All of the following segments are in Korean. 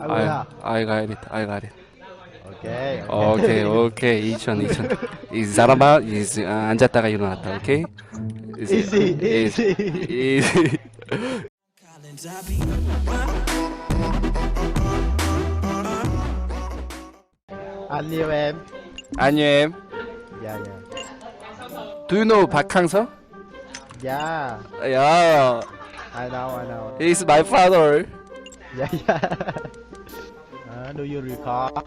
아 뭐야? I, I got it. I got it. 오케이. 오케이, 오케이. 2천, 2천. 이 사람아, 이 스- 아, 앉았다가 일어났다. 오케이? Easy, easy. easy. Anh yêu em. 안녕. Dạ dạ. Do you know 박항서? Dạ. 야, I know, I know. he's my father. Dạ dạ. À, do you record?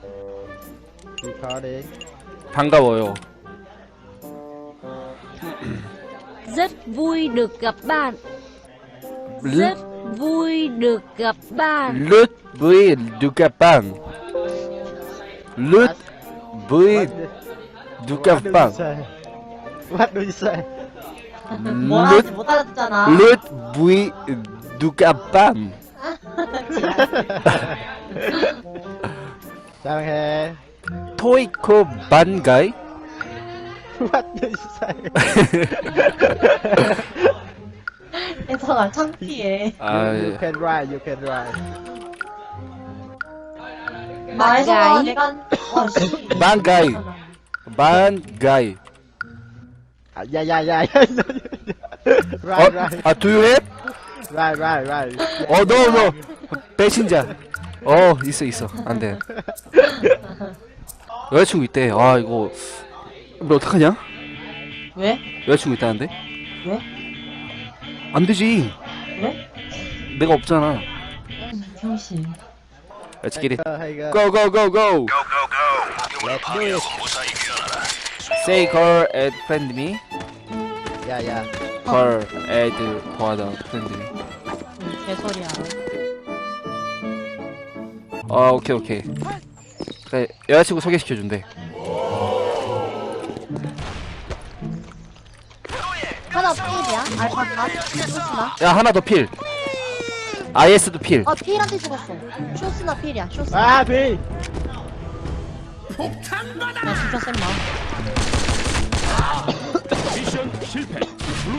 Recording. 반가워요. Rất vui được gặp bạn. 르, Rất vui được gặp bạn. 르, 브이, 누가빵. 르, 브이, What do- what do you 누가빵. say? 뭐라 르, 하지 못 알아듣잖아. 르, 브이, 누가빵. 사랑해. 토이코 반가이? What do you say? 혜성아 창피해. 아, You can write, you can write. 아 혜성아 가이. 내가 어 씨. 반가이. 반가이. À, dạ dạ dạ. right, 어, right. 아, do you have? Right, right, right. 어, no, no. 배신자. 어, 있어, 있어. 안 돼. 여자친구 있대. 아, 이거. 뭐 어떡하냐? 왜? 여자친구 있다는데? 왜? 안 되지. 왜? 내가 없잖아. 병신. Let's get it. Go, go, go, go. Let's do it. Say girl add friend me. Dạ. Girl add 보아다 friend me. 응, 개소리야. 아, 오케이, 오케이. 그래, 여자친구 소개시켜 준대. 하나 필이야? 알파카? 쇼스나? 야, 하나 더 필. IS도 필. 어 필한테 죽었어 쇼스나 필이야 쇼스나 À, Phi. 나 진짜 센 마음.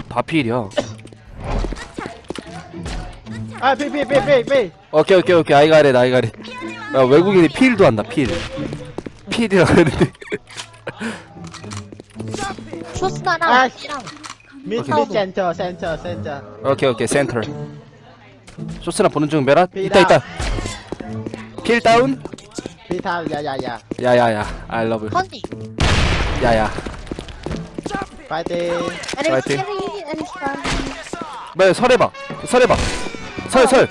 다 필이야. À, Phi, Phi, Phi, Phi, Phi. 오케이, 오케이, 오케이. 아이가래, 아이가래. 야, 외국인이 필도 한다, 필. 필이라 그러는데. 쇼스나랑 아, 필이랑 Mid, Okay. mid, center, center, center. 오케이, 오케이. 센터. 쇼스나 보는 중, 메라? 필 있다, 있다. 다운. 필 다운? Thao, dạ dạ dạ. 야야야. I love you. 컨디 야야. 파이팅. 에릭스탄 뭐 설해봐. 설해봐. 설, 설.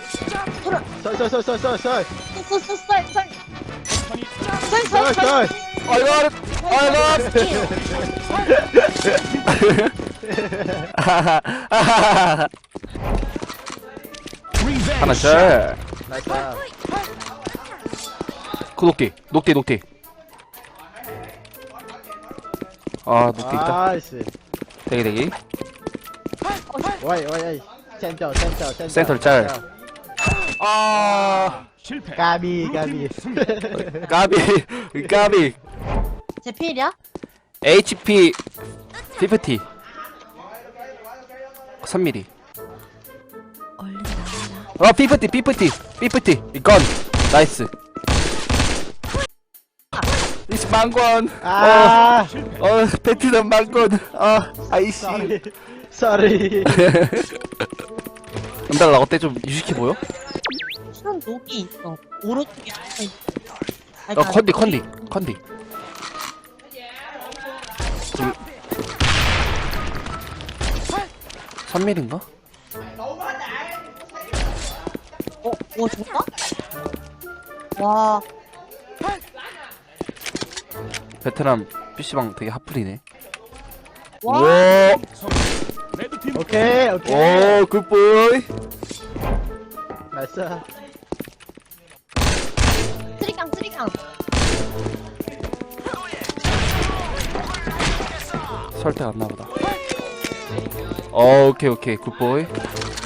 쏠쏠쏠 soi. I got it. I got it. 하나 uh, 그 녹디. 녹디, 녹디. 아, 녹디 있다. Nice. 대기, 대기. Ôi, ôi. Center, center, center. Center 짤. 아, Gabi, Gabi. 까비, 까비. 제 필이야? HP 50. 3mm. 어, 50, 50, 50. 이건 나이스. 이스 망건. À. 어, 어, 베트남 망건. 아, 아이씨. Sorry. Sorry. 은달라 어때 좀 유식해 보여? 수는 녹이 있어. 오른쪽에 있어. 아니, 어, 컨디, 컨디, 컨디. 저기. 3mm인가? 어, 오 좋다? 와, 베트남 PC방 되게 핫플이네. 와. 오, Okay, okay. 오, 굿보이. Nice. 쓰리깡 쓰리깡 설득 안 나보다. 어, 오케이, 오케이. 굿보이.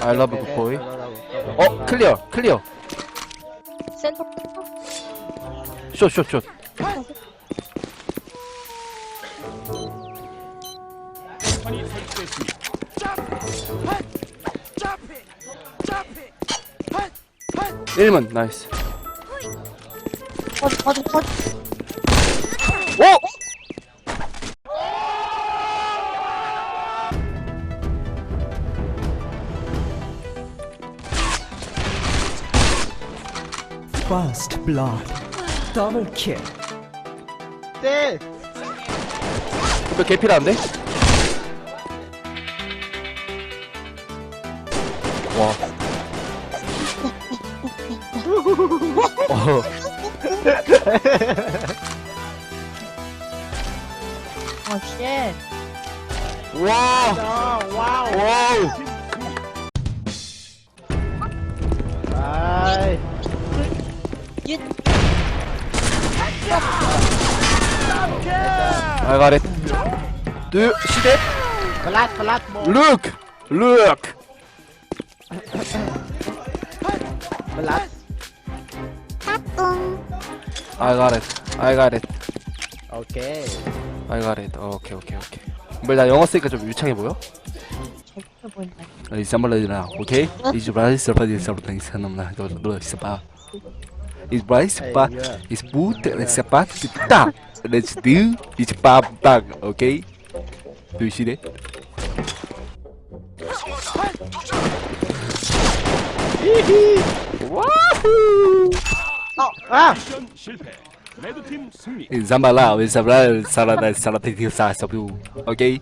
I love 굿보이. 어, 클리어, 클리어. 센터 숏, 숏, 숏. 1문 나이스 퍼져 퍼져 퍼져 오! First blood. Double kill. 네. 이거 개필한데? 와. 어, 아 쉣 와! 아, 와우. 와우! 아이. 윷 I got it. Do 시대? 플랫 플랫 뭐. 플랫. I got it. I got it. 오케이. I got it. 오케이 오케이 오케이. 뭐나 영어 쓰니까 좀 유창해 보여? 재밌어 보인다 이사말라이나 오케이? 이즈 브라이스 바디 서브팅 사놈나 너너 있어 봐. 이즈 브라이스 바 이즈 부트 레스 바 딱. Let's do 이즈 바 딱 오케이? 두시래? 와후! 아. 인사말라 인사말라 사라다 사라티 사서부 오케이?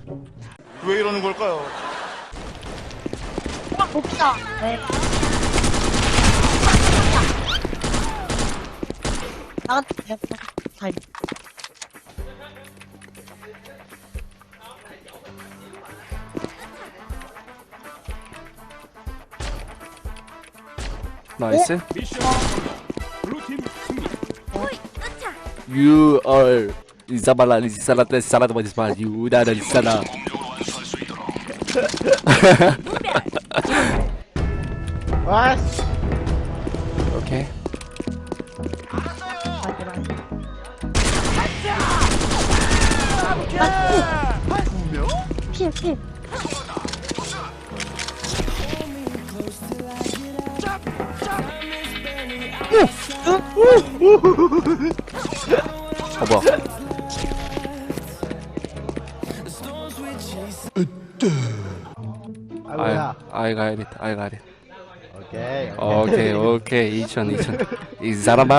왜 이러는 걸까요? 봅시다 네 나갔다 잘 나이스. You are Isabella Isabella Salad what is bad you that is Sana 와. 오케이 피해 피 해어 뭐야 아 뭐야. Got it I got it 오케이. 오케이 오케이 2000 2000이 사람아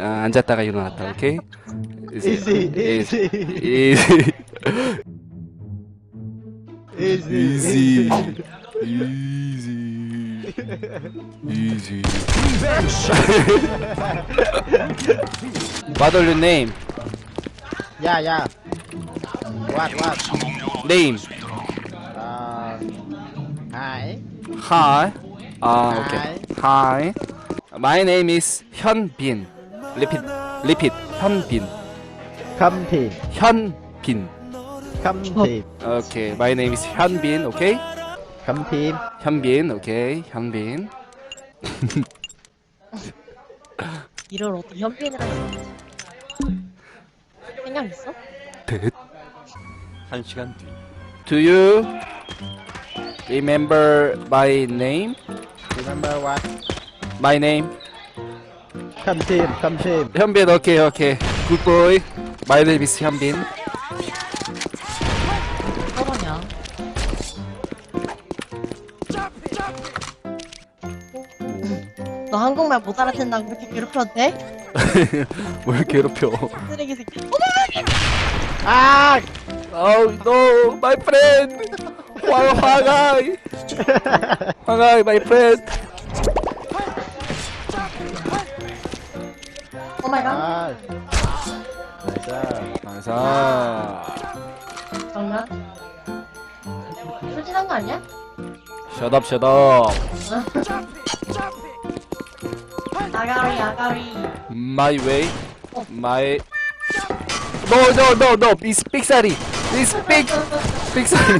아, 앉았다가 일어났다 오케이 easy. easy Easy. easy easy easy What are your name 야, 야. What, what? name 아. Hi. Hi. 아, 오케이. Hi. My name is 현빈. Repeat. Repeat. 현빈. 컴팀. 현빈. 컴팀. 오케이. My name is 현빈. 오 컴팀. 현빈. 오케이. 현빈. 이걸 어떻게 현빈이라 했지 생각 있어? 듯. 한 시간 뒤. Do you remember my name? Remember what? My name? 컴팀. 컴팀. 현빈. 오케이. 오케이. Good boy. My name is 현빈. 한국말 못 알아듣는다고 그렇게 괴롭혀도 돼? 뭘 괴롭혀? 쓰레기 새끼 아! Oh no, my friend! Wow, Hagay! Hagay, my friend! 오 마이 갓 아. 나이스. 가자. 장난? 솔직한 거 아니야? Shut up, shut up. 아가리 아가리 My way, my. No, no, no, no. It's big sorry. It's big, big sorry.